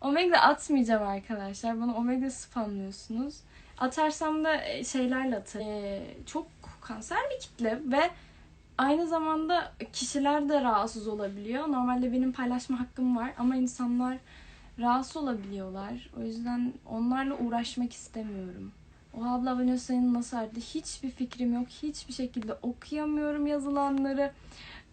Omega atmayacağım arkadaşlar. Bana Omega spamlıyorsunuz. Atarsam da e, şeylerle atarım. E, çok kanser bir kitle ve aynı zamanda kişiler de rahatsız olabiliyor. Normalde benim paylaşma hakkım var ama insanlar rahatsız olabiliyorlar. O yüzden onlarla uğraşmak istemiyorum. O abla abone sayını nasıl arttı hiçbir fikrim yok. Hiçbir şekilde okuyamıyorum yazılanları.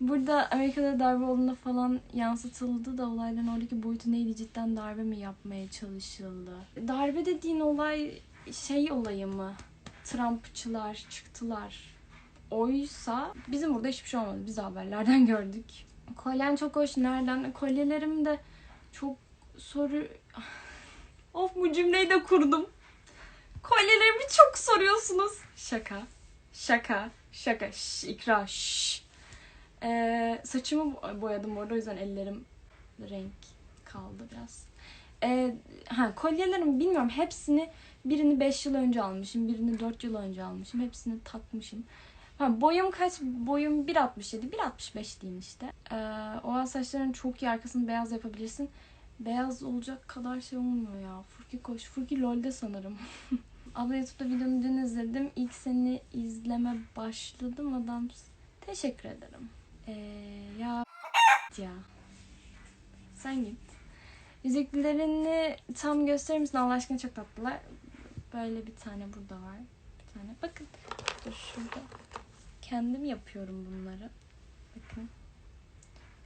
Burada Amerika'da darbe olduğunda falan yansıtıldı da olayların oradaki boyutu neydi? Cidden darbe mi yapmaya çalışıldı? Darbe dediğin olay şey olayı mı? Trumpçılar çıktılar. Oysa bizim burada hiçbir şey olmadı. Biz haberlerden gördük. Kolyen çok hoş. Nereden? Kolyelerim de çok soru... Of bu cümleyi de kurdum. Kolyelerimi çok soruyorsunuz. Şaka. Şaka. Şaka. Şş, ikra. Şş. Ee, saçımı boyadım orada o yüzden ellerim renk kaldı biraz. Ee, ha kolyelerim bilmiyorum hepsini birini 5 yıl önce almışım, birini 4 yıl önce almışım. Hepsini takmışım. Ha, boyum kaç? Boyum 1.67, 1.65 diyeyim işte. Ee, o saçların çok iyi arkasını beyaz yapabilirsin. Beyaz olacak kadar şey olmuyor ya. Furki koş. Furki LoL'de sanırım. Abla YouTube'da videonu dün izledim. İlk seni izleme başladım adam. Teşekkür ederim. Ee, ya ya. Sen git. Yüzüklerini tam gösterir misin Allah aşkına çok tatlılar. Böyle bir tane burada var. Bir tane. Bakın. Dur şurada. Kendim yapıyorum bunları. Bakın.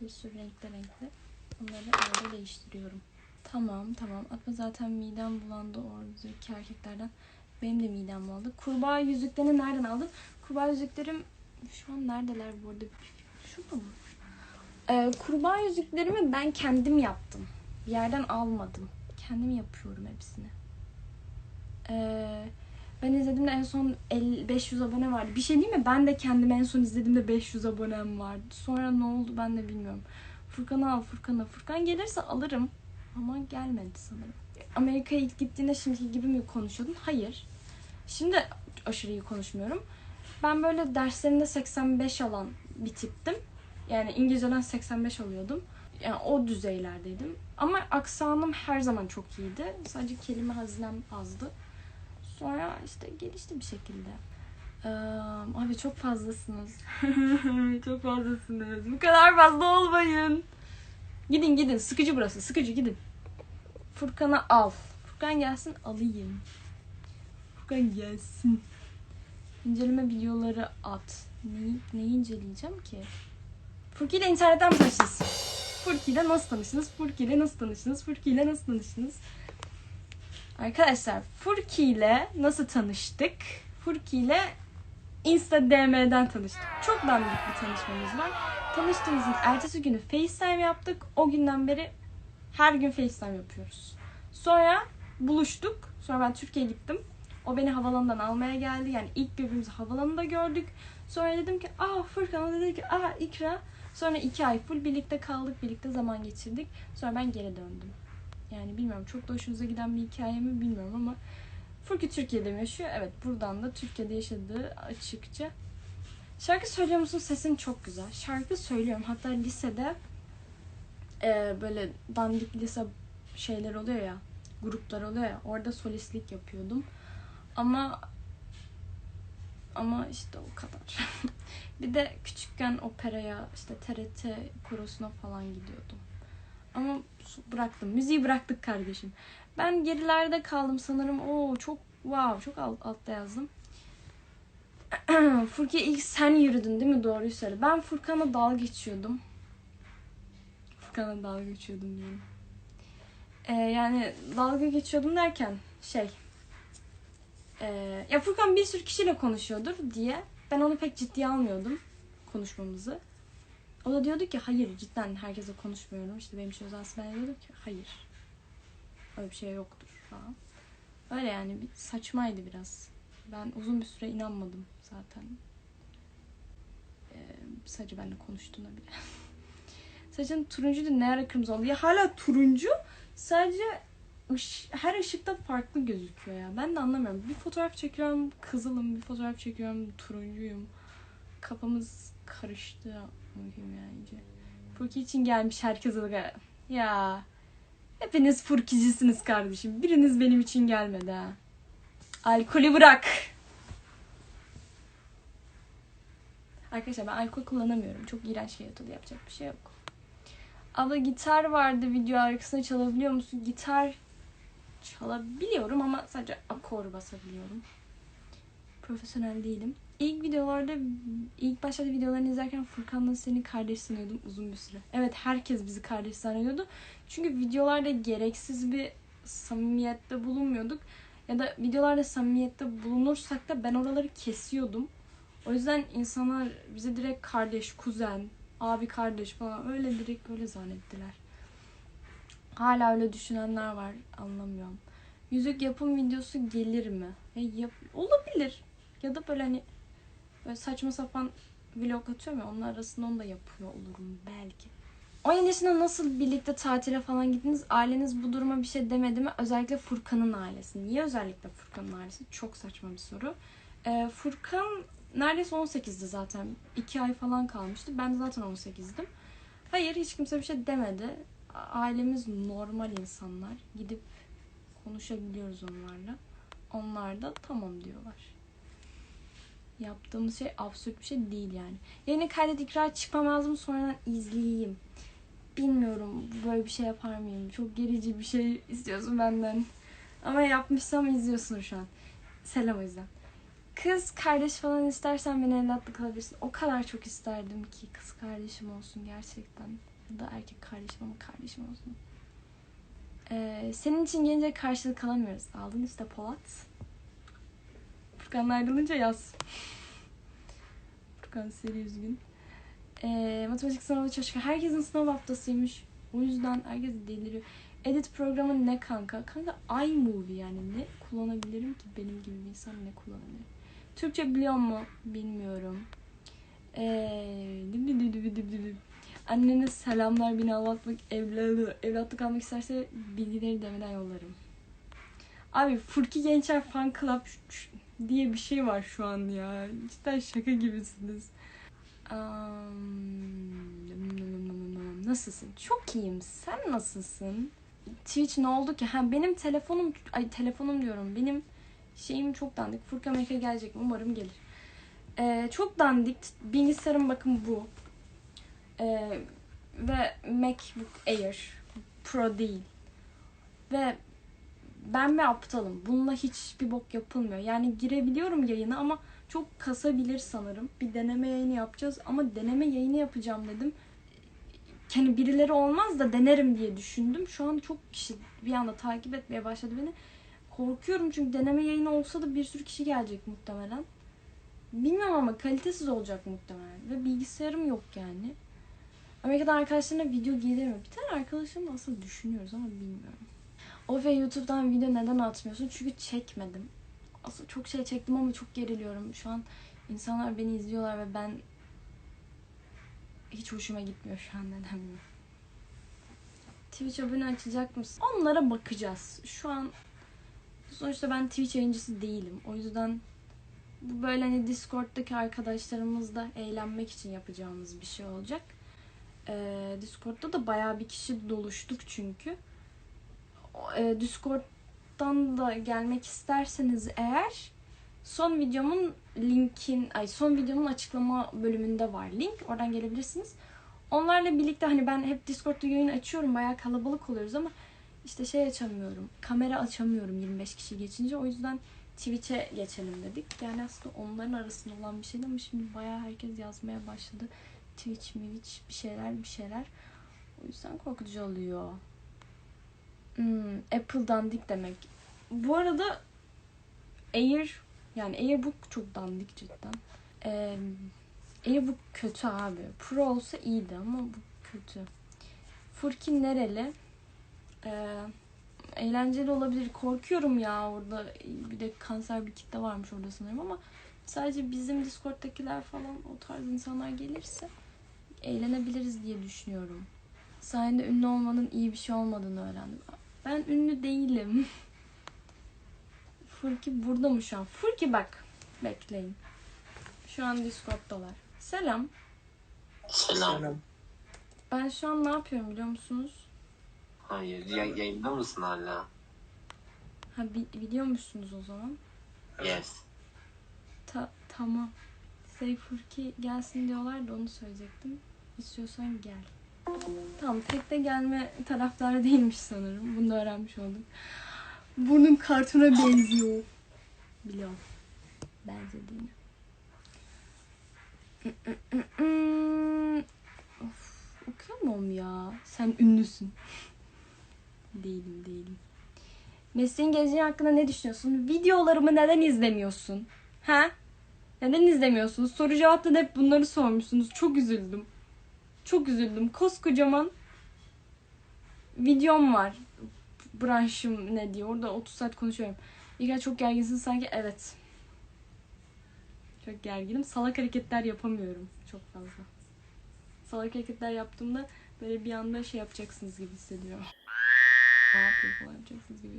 Bir sürü renkli renkli. Bunları arada değiştiriyorum. Tamam tamam. Atma zaten midem bulandı oradaki erkeklerden. Benim de midem bulandı. Kurbağa yüzüklerini nereden aldın? Kurbağa yüzüklerim şu an neredeler bu arada? Şurada mı? Ee, kurbağa yüzüklerimi ben kendim yaptım. Bir yerden almadım. Kendim yapıyorum hepsini. Ee, ben izlediğimde en son 50, 500 abone vardı. Bir şey değil mi? Ben de kendim en son izlediğimde 500 abonem vardı. Sonra ne oldu ben de bilmiyorum. Furkan'ı al Furkan'ı. Furkan gelirse alırım. Ama gelmedi sanırım. Amerika'ya ilk gittiğinde şimdiki gibi mi konuşuyordun? Hayır. Şimdi aşırı iyi konuşmuyorum. Ben böyle derslerinde 85 alan bir tiptim. Yani İngilizceden 85 alıyordum. Yani o düzeylerdeydim. Ama aksanım her zaman çok iyiydi. Sadece kelime hazinem azdı. Sonra işte gelişti bir şekilde. Ee, abi çok fazlasınız. çok fazlasınız. Bu kadar fazla olmayın. Gidin gidin. Sıkıcı burası. Sıkıcı gidin. Furkan'ı al. Furkan gelsin alayım. Furkan gelsin. İnceleme videoları at. Neyi, neyi inceleyeceğim ki? Furki ile internetten mi tanıştınız? Furki ile nasıl tanıştınız? Furki ile nasıl tanıştınız? Furki ile nasıl tanıştınız? Arkadaşlar Furki ile nasıl tanıştık? Furki ile Insta DM'den tanıştık. Çok dandik bir tanışmamız var. Tanıştığımızın ertesi günü FaceTime yaptık. O günden beri her gün FaceTime yapıyoruz. Sonra buluştuk. Sonra ben Türkiye'ye gittim. O beni havalanından almaya geldi. Yani ilk birbirimizi havalanında gördük. Sonra dedim ki aa Furkan o dedi ki aa İkra. Sonra iki ay full birlikte kaldık. Birlikte zaman geçirdik. Sonra ben geri döndüm. Yani bilmiyorum çok da hoşunuza giden bir hikaye mi bilmiyorum ama Furki Türkiye'de mi yaşıyor? Evet buradan da Türkiye'de yaşadığı açıkça. Şarkı söylüyor musun? Sesin çok güzel. Şarkı söylüyorum. Hatta lisede e, böyle dandik lise şeyler oluyor ya. Gruplar oluyor ya. Orada solistlik yapıyordum. Ama ama işte o kadar. bir de küçükken operaya işte TRT korosuna falan gidiyordum. Ama bıraktım. Müziği bıraktık kardeşim. Ben gerilerde kaldım sanırım. Oo çok wow çok alt, altta yazdım. Furki ilk sen yürüdün değil mi? Doğruyu söyle. Ben Furkan'la dalga geçiyordum. Furkan'la dalga geçiyordum diyorum. Ee, yani dalga geçiyordum derken şey ee, ya Furkan bir sürü kişiyle konuşuyordur diye ben onu pek ciddiye almıyordum konuşmamızı. O da diyordu ki hayır cidden herkese konuşmuyorum. İşte benim için özelsi ben diyordum ki hayır. Öyle bir şey yoktur falan. Öyle yani bir saçmaydı biraz. Ben uzun bir süre inanmadım zaten. Ee, sadece benimle konuştuğuna bile. Saçın turuncuydu ne ara kırmızı oldu. Ya hala turuncu sadece her ışıkta farklı gözüküyor ya. Ben de anlamıyorum. Bir fotoğraf çekiyorum kızılım, bir fotoğraf çekiyorum turuncuyum. Kafamız karıştı. Bakayım ya iyice. Furki için gelmiş herkese de ya. Hepiniz furkicisiniz kardeşim. Biriniz benim için gelmedi ha. Alkolü bırak. Arkadaşlar ben alkol kullanamıyorum. Çok iğrenç şey tadı yapacak bir şey yok. Abla gitar vardı video arkasında çalabiliyor musun? Gitar çalabiliyorum ama sadece akor basabiliyorum. Profesyonel değilim. İlk videolarda, ilk başlarda videolarını izlerken Furkan'la seni kardeş sanıyordum uzun bir süre. Evet herkes bizi kardeş sanıyordu. Çünkü videolarda gereksiz bir samimiyette bulunmuyorduk. Ya da videolarda samimiyette bulunursak da ben oraları kesiyordum. O yüzden insanlar bize direkt kardeş, kuzen, abi kardeş falan öyle direkt öyle zannettiler. Hala öyle düşünenler var anlamıyorum. Yüzük yapım videosu gelir mi? Ya yap olabilir. Ya da böyle hani böyle saçma sapan vlog atıyorum ya onlar arasında onu da yapıyor olurum belki. 17 yaşında nasıl birlikte tatile falan gittiniz? Aileniz bu duruma bir şey demedi mi? Özellikle Furkan'ın ailesi. Niye özellikle Furkan'ın ailesi? Çok saçma bir soru. Ee, Furkan neredeyse 18'di zaten. 2 ay falan kalmıştı. Ben de zaten 18'dim. Hayır hiç kimse bir şey demedi. Ailemiz normal insanlar. Gidip konuşabiliyoruz onlarla. Onlar da tamam diyorlar. Yaptığımız şey absürt bir şey değil yani. Yeni kaydet ikrar çıkmamaz mı sonradan izleyeyim. Bilmiyorum böyle bir şey yapar mıyım? Çok gerici bir şey istiyorsun benden. Ama yapmışsam izliyorsun şu an. Selam o yüzden. Kız kardeş falan istersen beni evlatlık alabilirsin. O kadar çok isterdim ki kız kardeşim olsun gerçekten. Ya da erkek kardeşim ama kardeşim olsun. Ee, senin için gelince karşılık alamıyoruz. Aldın işte Polat. Furkan'la ayrılınca yaz. Furkan seri üzgün. Ee, matematik sınavı çalışıyor. Herkesin sınav haftasıymış. O yüzden herkes deliriyor. Edit programı ne kanka? Kanka iMovie yani ne kullanabilirim ki benim gibi bir insan ne kullanabilir? Türkçe biliyor mu? Bilmiyorum. Ee, Annene selamlar beni anlatmak evladı, evlatlık almak isterse bilgileri demeden yollarım. Abi Furki Gençler Fan Club diye bir şey var şu an ya. Cidden şaka gibisiniz. Um, nasılsın? Çok iyiyim. Sen nasılsın? Twitch ne oldu ki? Ha benim telefonum ay telefonum diyorum. Benim şeyim çok dandik. Furkan Mek'e gelecek mi? Umarım gelir. Ee, çok dandik. Bilgisayarım bakın bu. Ee, ve MacBook Air Pro değil. Ve ben bir aptalım. Bununla hiçbir bok yapılmıyor. Yani girebiliyorum yayına ama çok kasabilir sanırım. Bir deneme yayını yapacağız ama deneme yayını yapacağım dedim. Yani birileri olmaz da denerim diye düşündüm. Şu an çok kişi bir anda takip etmeye başladı beni. Korkuyorum çünkü deneme yayını olsa da bir sürü kişi gelecek muhtemelen. Bilmiyorum ama kalitesiz olacak muhtemelen. Ve bilgisayarım yok yani. Amerika'dan arkadaşlarına video gelir mi? Bir tane arkadaşım asıl düşünüyoruz ama bilmiyorum. O ve YouTube'dan video neden atmıyorsun? Çünkü çekmedim. Aslında çok şey çektim ama çok geriliyorum. Şu an insanlar beni izliyorlar ve ben hiç hoşuma gitmiyor şu an neden bilmiyorum. Twitch abone açacak mısın? Onlara bakacağız. Şu an sonuçta ben Twitch yayıncısı değilim. O yüzden bu böyle hani Discord'daki arkadaşlarımızla eğlenmek için yapacağımız bir şey olacak. Ee, Discord'da da bayağı bir kişi doluştuk çünkü. E, Discord'dan da gelmek isterseniz eğer son videomun linkin, ay son videomun açıklama bölümünde var link. Oradan gelebilirsiniz. Onlarla birlikte hani ben hep Discord'da yayın açıyorum. Bayağı kalabalık oluyoruz ama işte şey açamıyorum. Kamera açamıyorum 25 kişi geçince. O yüzden Twitch'e geçelim dedik. Yani aslında onların arasında olan bir şeydi ama şimdi bayağı herkes yazmaya başladı. Twitch, Twitch bir şeyler bir şeyler. O yüzden korkutucu oluyor. Hmm, Apple dandik demek. Bu arada Air yani Airbook çok dandik cidden. Ee, Airbook kötü abi. Pro olsa iyiydi ama bu kötü. Furki nereli? Ee, eğlenceli olabilir. Korkuyorum ya orada. Bir de kanser bir kitle varmış orada sanırım ama sadece bizim Discord'dakiler falan o tarz insanlar gelirse eğlenebiliriz diye düşünüyorum. Sayende ünlü olmanın iyi bir şey olmadığını öğrendim. Ben ünlü değilim. Furki burada mı şu an? Furki bak. Bekleyin. Şu an Discord'dalar. Selam. Selam. Selam. Ben şu an ne yapıyorum biliyor musunuz? Hayır. Ya, yayında mısın hala? Ha bi- biliyormuşsunuz o zaman. Yes. Ta- tamam. Say Furki gelsin diyorlar da onu söyleyecektim. İstiyorsan gel. Tamam pek de gelme taraftarı değilmiş sanırım. Bunu da öğrenmiş olduk. Burnun kartona benziyor. Biliyorum. Benzediğini. of, okuyamam ya. Sen ünlüsün. değilim değilim. Mesleğin geleceği hakkında ne düşünüyorsun? Videolarımı neden izlemiyorsun? Ha? Neden izlemiyorsunuz? Soru cevapta hep bunları sormuşsunuz. Çok üzüldüm. Çok üzüldüm. Koskocaman videom var. Branşım ne diyor? Orada 30 saat konuşuyorum. İlker çok gerginsin sanki. Evet. Çok gerginim. Salak hareketler yapamıyorum çok fazla. Salak hareketler yaptığımda böyle bir anda şey yapacaksınız gibi hissediyorum. Ne yapıyor falan yapacaksınız gibi.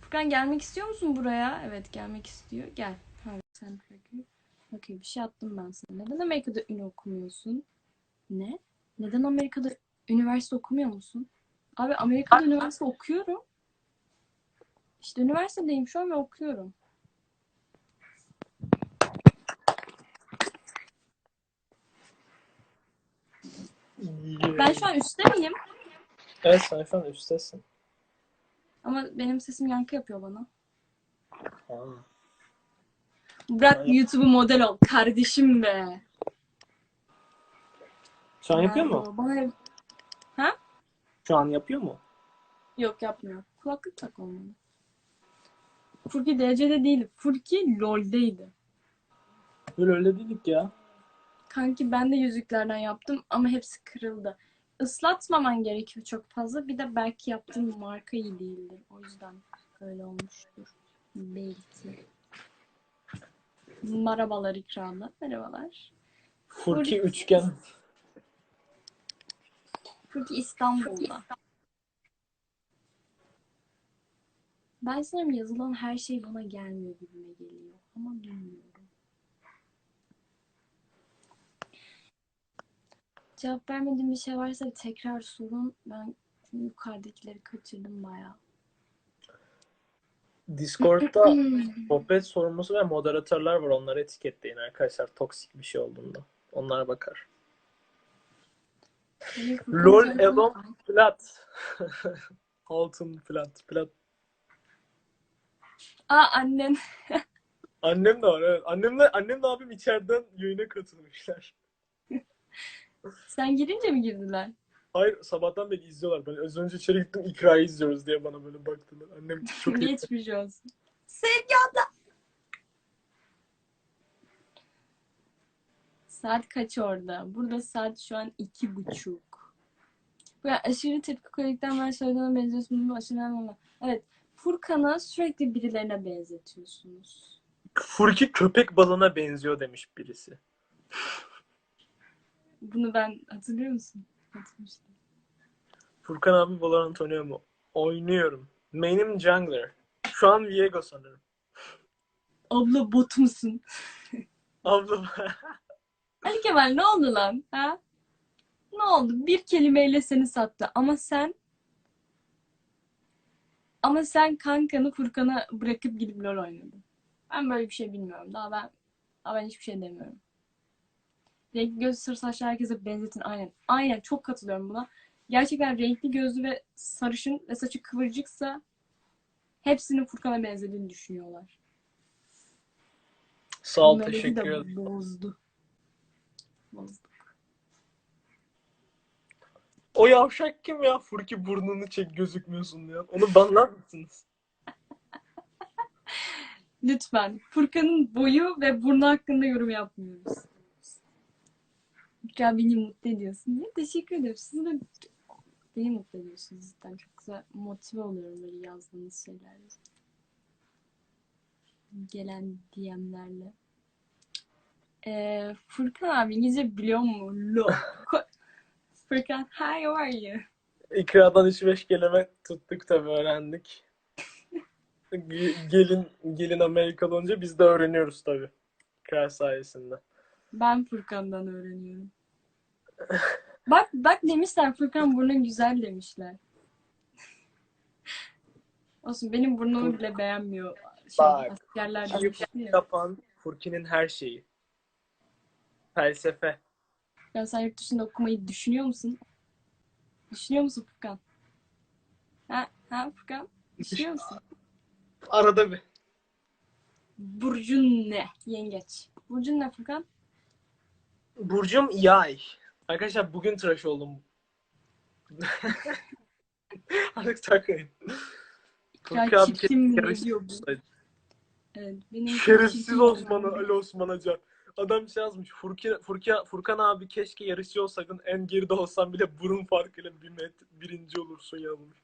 Furkan gelmek istiyor musun buraya? Evet gelmek istiyor. Gel. Hayır sen bırakayım. Okey bir şey attım ben sana. Neden Amerika'da ünü okumuyorsun? Ne? Neden Amerika'da üniversite okumuyor musun? Abi Amerika'da üniversite okuyorum. İşte üniversitedeyim şu an ve okuyorum. Ben şu an üstte miyim? Evet sen şu an üsttesin. Ama benim sesim yankı yapıyor bana. Ha. Bırak. YouTube'u model ol. Kardeşim be. Şu an yapıyor mu? Bana... Şu an yapıyor mu? Yok yapmıyor. Kulaklık tak olmalı. Furki derecede değil. Furki LoL'deydi. Öyle dedik ya. Kanki ben de yüzüklerden yaptım ama hepsi kırıldı. Islatmaman gerekiyor çok fazla. Bir de belki yaptığın marka iyi değildir. O yüzden öyle olmuştur. Belki. Merhabalar ikramda. Merhabalar. Furki üçgen. Furki İstanbul'da. Ben sanırım yazılan her şey bana gelmiyor gibime geliyor. Ama bilmiyorum. Cevap vermediğim bir şey varsa tekrar sorun. Ben yukarıdakileri kaçırdım bayağı. Discord'da sohbet sorumlusu ve moderatörler var. Onları etiketleyin arkadaşlar. Toksik bir şey olduğunda. Onlar bakar. LOL Elon Plat. Altın plat. Plat. Aa annen. Annem de var evet. Annemle, annemle abim içeriden yayına katılmışlar. Sen girince mi girdiler? Hayır sabahtan beri izliyorlar. Ben az önce içeri gittim ikrayı izliyoruz diye bana böyle baktılar. Annem çok iyi. Geçmiş olsun. Sevgi abla. Saat kaç orada? Burada saat şu an iki buçuk. Bu ya aşırı tepki koyduktan ben söylediğine benziyorsun. Bu aşırı ama. Evet. Furkan'a sürekli birilerine benzetiyorsunuz. Furki köpek balığına benziyor demiş birisi. Bunu ben hatırlıyor musun? Furkan abi Valorant oynuyor mu? Oynuyorum. Main'im jungler. Şu an Viego sanırım. Abla bot musun? Abla Ali Kemal ne oldu lan? Ha? Ne oldu? Bir kelimeyle seni sattı. Ama sen ama sen kankanı Furkan'a bırakıp gidip LoL oynadın. Ben böyle bir şey bilmiyorum. Daha ben daha ben hiçbir şey demiyorum. Renkli gözlü sarı saçlı herkese benzetin. Aynen. Aynen. Çok katılıyorum buna. Gerçekten renkli gözlü ve sarışın ve saçı kıvırcıksa hepsinin Furkan'a benzediğini düşünüyorlar. sağ ol Melodi teşekkür ederim. Bozdu. Bozdu. O yavşak kim ya? Furki burnunu çek gözükmüyorsun ya. Onu banlar mısınız? Lütfen. Furkan'ın boyu ve burnu hakkında yorum yapmıyoruz. Güzel beni mutlu ediyorsun. Ya, teşekkür ederim. Siz de beni mutlu ediyorsunuz cidden. Çok güzel motive oluyorum böyle yazdığınız şeylerle. Gelen DM'lerle. Ee, Furkan abi İngilizce biliyor mu? Lo. Furkan, hi, how are you? İkradan 3-5 kelime tuttuk tabii öğrendik. Ge- Gelin gelin Amerikalı olunca biz de öğreniyoruz tabii. İkra sayesinde. Ben Furkan'dan öğreniyorum. Bak bak demişler Furkan burnun güzel demişler. Olsun benim burnumu bile beğenmiyor. Şey, Bak. askerler yapan Furki'nin her şeyi. Felsefe. Ya sen yurt dışında okumayı düşünüyor musun? Düşünüyor musun Furkan? Ha, ha Furkan? Düşünüyor musun? Arada bir. Burcun ne? Yengeç. Burcun ne Furkan? Burcum yay. Arkadaşlar bugün tıraş oldum. Artık takmayın. Ya diyor bu? Evet, benim Şerefsiz Osman'ı, Ali Osman Hoca. Adam şey yazmış. Furki, Furki, Furkan abi keşke yarışçı olsaydın en geride olsan bile burun farkıyla bir met, birinci olursun yazmış.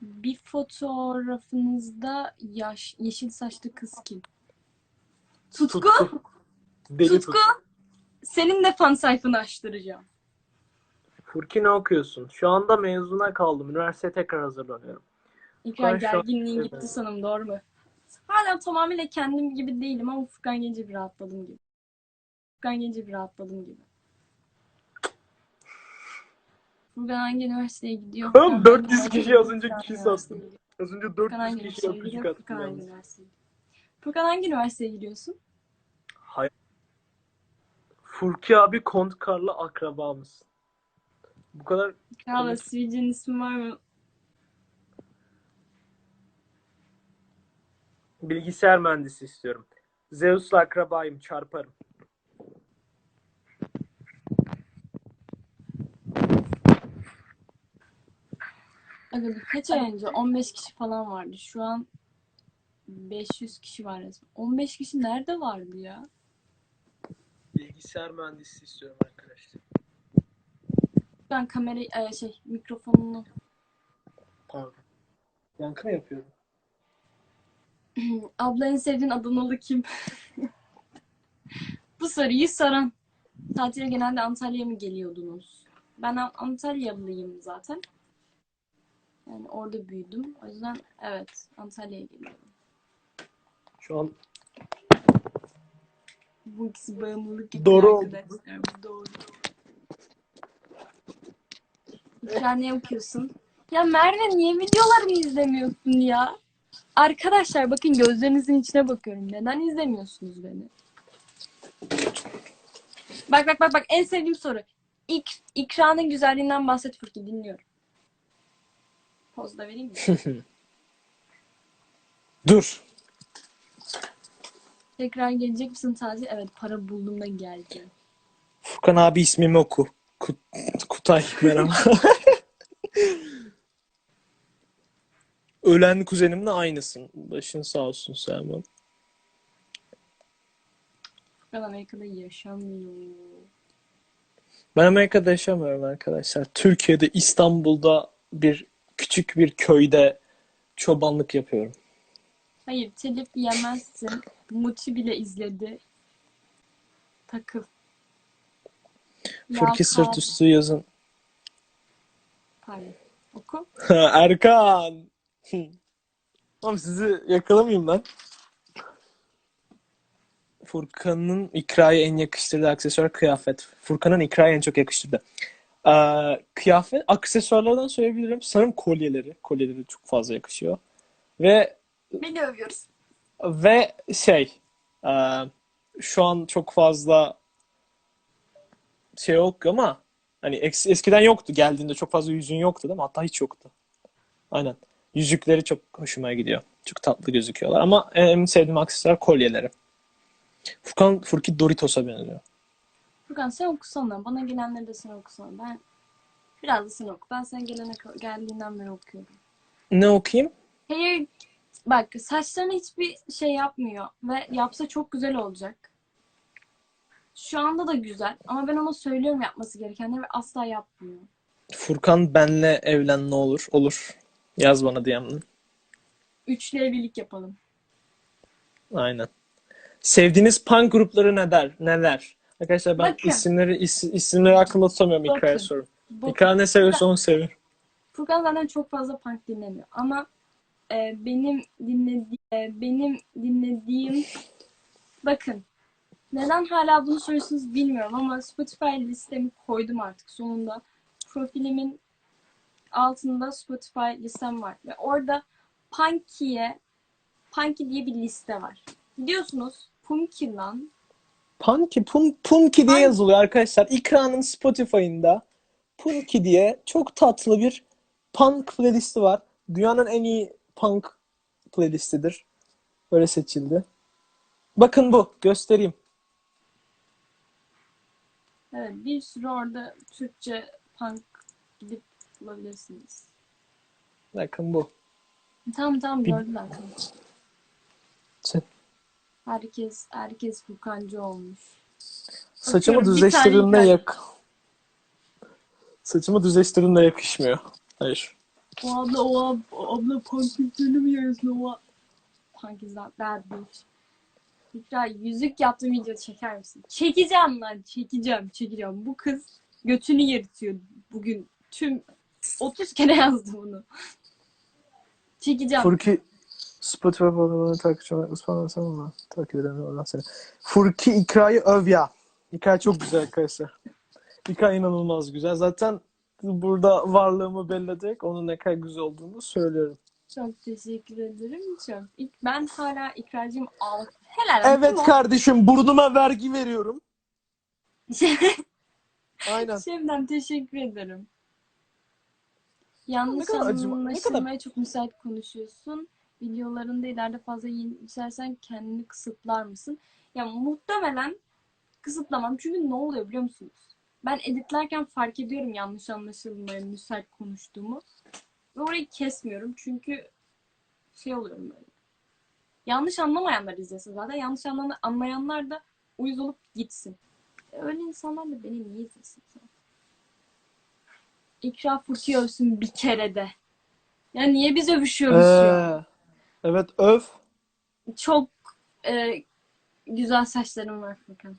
Bir fotoğrafınızda yaş, yeşil saçlı kız kim? Tutku. Deli Tutku. Tutku. Senin de fan sayfanı açtıracağım. Furki ne okuyorsun? Şu anda mezuna kaldım. Üniversiteye tekrar hazırlanıyorum. An- gerginliğin gitti sanırım doğru mu? Hala tamamıyla kendim gibi değilim ama Furkan gelince bir rahatladım gibi. Furkan gelince bir rahatladım gibi. Furkan hangi üniversiteye gidiyor? Furkan 400 hangi kişi az önce üniversiteye kiss gidiyor? attım. Az önce Furkan 400 hangi kişi üniversiteye öpücük gidiyor? attım Furkan hangi yalnız. üniversiteye gidiyor? Furkan hangi üniversiteye gidiyorsun? Furki abi Kont Kar'la akrabamız. Bu kadar Komik. sivilcenin ismi var mı? bilgisayar mühendisi istiyorum. Zeus'la akrabayım, çarparım. Aga birkaç ay önce 15 kişi falan vardı. Şu an 500 kişi var resmen. 15 kişi nerede vardı ya? Bilgisayar mühendisi istiyorum arkadaşlar. Ben kamerayı, e, şey mikrofonunu Pardon. Yankı mı yapıyorum? Abla en sevdiğin Adanalı kim? Bu soruyu soran. Tatile genelde Antalya'ya mı geliyordunuz? Ben An- Antalyalıyım zaten. Yani orada büyüdüm. O yüzden evet Antalya'ya geliyorum. Şu an Bu ikisi bağımlılık gibi Doğru arkadaşlar. Bu Doğru. İkra ne okuyorsun? Ya Merve niye videolarımı izlemiyorsun ya? Arkadaşlar bakın gözlerinizin içine bakıyorum. Neden izlemiyorsunuz beni? Bak bak bak bak en sevdiğim soru. İk, ikranın güzelliğinden bahset Furki dinliyorum. Poz da vereyim mi? dur. Tekrar gelecek misin tatil? Evet para buldum da geleceğim. Furkan abi ismimi oku. Kut- Kutay merhaba. Ölen kuzenimle aynısın. Başın sağ olsun Selman. Ben Amerika'da yaşamıyor. Ben Amerika'da yaşamıyorum arkadaşlar. Türkiye'de İstanbul'da bir küçük bir köyde çobanlık yapıyorum. Hayır telif yemezsin. Muti bile izledi. Takıl. Yalçın- sırt üstü yazın. Pardon. Oku. Erkan. Oğlum sizi yakalamayayım lan. Furkan'ın İkra'ya en yakıştırdığı aksesuar kıyafet. Furkan'ın İkra'ya en çok yakıştırdı. Ee, kıyafet, aksesuarlardan söyleyebilirim. Sanırım kolyeleri. Kolyeleri çok fazla yakışıyor. Ve Beni övüyoruz. Ve şey e, şu an çok fazla şey yok ama hani es- eskiden yoktu. Geldiğinde çok fazla yüzün yoktu değil mi? Hatta hiç yoktu. Aynen. Yüzükleri çok hoşuma gidiyor. Çok tatlı gözüküyorlar. Ama en sevdiğim aksesuar kolyeleri. Furkan, Furki Doritos'a benziyor. Furkan sen okusana. Bana gelenleri de sen okusana. Ben biraz da sen oku. Ben sen gelene geldiğinden beri okuyorum. Ne okuyayım? Hayır. Bak saçlarına hiçbir şey yapmıyor. Ve yapsa çok güzel olacak. Şu anda da güzel. Ama ben ona söylüyorum yapması gerekenleri ve asla yapmıyor. Furkan benle evlen ne olur? Olur. Yaz bana DM'den. Üçlü evlilik yapalım. Aynen. Sevdiğiniz punk grupları neler? Neler? Arkadaşlar ben Bakın. isimleri is- isimleri akılda tutamıyorum Bakın. İkra'ya sorun. İkra ne seviyorsa onu seviyor. Furkan zaten çok fazla punk dinlemiyor. Ama e, benim dinlediğim benim dinlediğim bakın neden hala bunu soruyorsunuz bilmiyorum ama Spotify listemi koydum artık sonunda. Profilimin altında Spotify listem var. Ve orada Punky'ye Punky diye bir liste var. Biliyorsunuz Punky lan Punky, pun, Punky diye yazılıyor arkadaşlar. İkranın Spotify'ında Punky diye çok tatlı bir punk playlisti var. Dünyanın en iyi punk playlistidir. Öyle seçildi. Bakın bu. Göstereyim. Evet, bir sürü orada Türkçe punk gidip bulabilirsiniz. Bakın bu. Tamam tamam gördüm. Sen- Herkes herkes Furkancı olmuş. Saçımı Bakıyorum, tane yak. Saçımı düzleştirdiğimde yakışmıyor. Hayır. O abla o ab o abla punk kültürünü mü yiyorsun o not bad bitch. İkra yüzük yaptığım video çeker misin? Çekeceğim lan çekeceğim çekeceğim. Bu kız götünü yırtıyor bugün. Tüm 30 kere yazdı bunu. Çekeceğim. Furki Spotify programını takip etmeyi ısmarlasana mı? Takip edelim oradan seni. Furki İkra'yı öv ya. İkra çok güzel arkadaşlar. İkra inanılmaz güzel. Zaten burada varlığımı belli ederek onun ne kadar güzel olduğunu söylüyorum. Çok teşekkür ederim. Çok. İlk, ben hala ikracıyım. Al. Helal olsun. Evet kardeşim burnuma vergi veriyorum. Aynen. Şimdiden teşekkür ederim. Ne Yanlış kadar acıma- ne kadar- anlaşılmaya çok müsait konuşuyorsun. Videolarında ileride fazla yükselsen kendini kısıtlar mısın? Ya muhtemelen kısıtlamam. Çünkü ne oluyor biliyor musunuz? Ben editlerken fark ediyorum yanlış anlaşılmaya müsait konuştuğumu. Ve orayı kesmiyorum. Çünkü şey oluyorum böyle. Yanlış anlamayanlar izlesin zaten. Yanlış anlayanlar da uyuz olup gitsin. E, Öyle insanlar da beni niye izlesin? İkra Furki övsün bir kere de. Ya niye biz övüşüyoruz ya? Ee, evet öv. Çok e, güzel saçların var Furkan.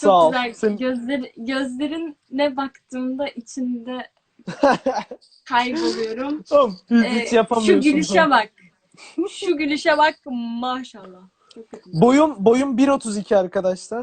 Çok Sağ ol. güzel. Senin- Gözler, gözlerine baktığımda içinde kayboluyorum. Hiç, Ee, hiç yapamıyorsun. Şu gülüşe bak. Şu gülüşe bak maşallah. Boyum boyum 1.32 arkadaşlar.